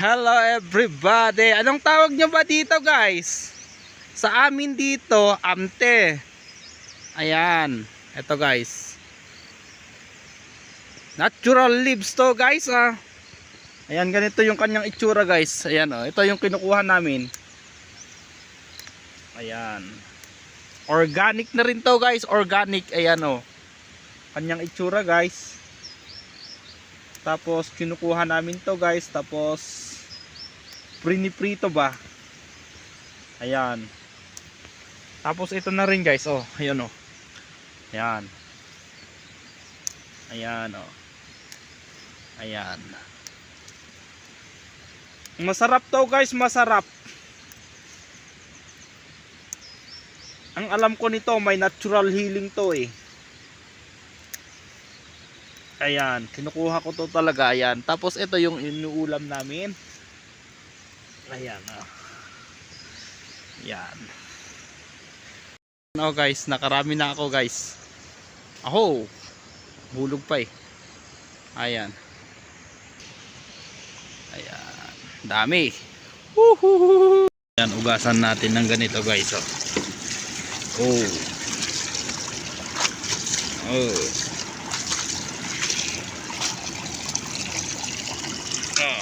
Hello everybody! Anong tawag nyo ba dito guys? Sa amin dito, amte. Ayan. Ito guys. Natural leaves to guys ah. Ayan ganito yung kanyang itsura guys. Ayan oh. Ito yung kinukuha namin. Ayan. Organic na rin to guys. Organic. Ayan oh. Kanyang itsura guys. Tapos kinukuha namin to guys. Tapos priniprito ba? Ayan. Tapos ito na rin guys. Oh, ayan oh. Ayan. Ayan oh. Ayan. Masarap to guys, masarap. Ang alam ko nito may natural healing to eh. Ayan, kinukuha ko to talaga. Ayan. Tapos ito yung inuulam namin. Ayan. Oh. Ayan. Ano guys, nakarami na ako guys. Aho. Bulog pa eh. Ayan. Ayan. Dami. Woohoo! Ayan, ugasan natin ng ganito guys. Oh. Oh. Oh.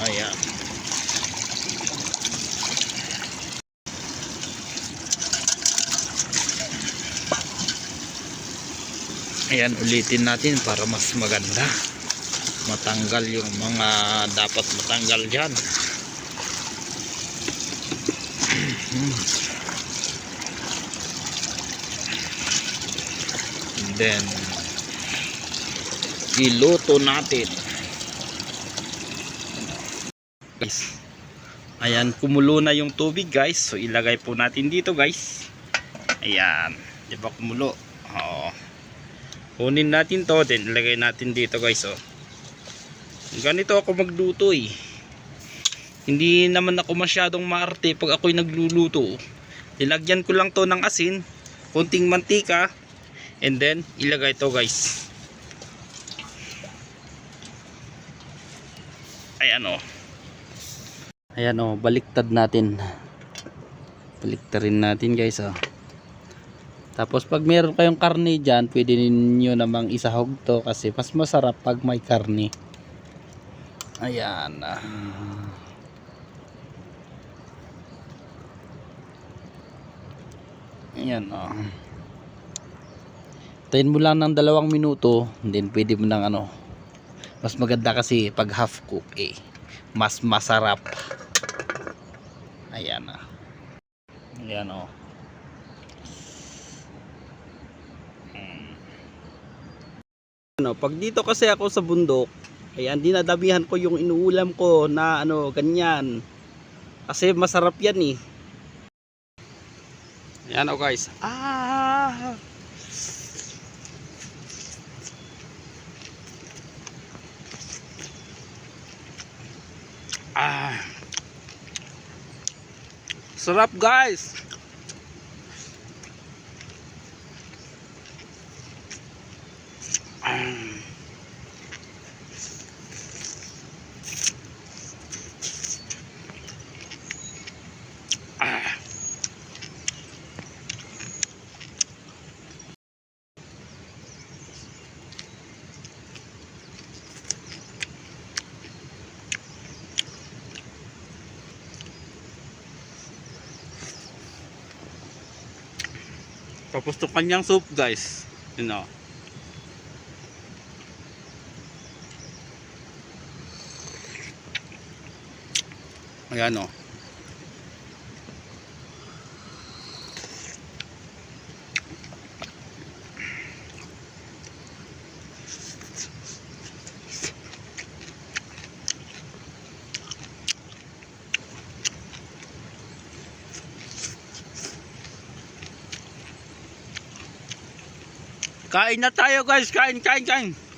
Ayan. Ayan, ulitin natin para mas maganda. Matanggal yung mga dapat matanggal dyan. Then, iluto natin. guys. Ayan, kumulo na yung tubig guys. So ilagay po natin dito guys. Ayan, 'di ba kumulo? Oo. Kunin natin 'to, then ilagay natin dito guys, oh. Ganito ako magluto eh. Hindi naman ako masyadong maarte pag ako'y nagluluto. Ilagyan ko lang 'to ng asin, konting mantika, and then ilagay 'to guys. Ayan oh. Ayan o, baliktad natin. Baliktarin natin guys o. Tapos pag meron kayong karne dyan, pwede ninyo namang isahog to kasi mas masarap pag may karne. Ayan. ah. Ayan o. Tayin mo lang ng dalawang minuto, then pwede mo nang ano. Mas maganda kasi pag half cook eh. Mas masarap. Ayan na. Ayan o. Hmm. Ano, pag dito kasi ako sa bundok, ayan, dinadamihan ko yung inuulam ko na ano, ganyan. Kasi masarap yan eh. Ayan o guys. Ah! Ah! Sarap guys. Ah. Ah. Tapos to kanyang soup guys. You know. Ayan o. Kain na tayo guys, kain, kain, kain.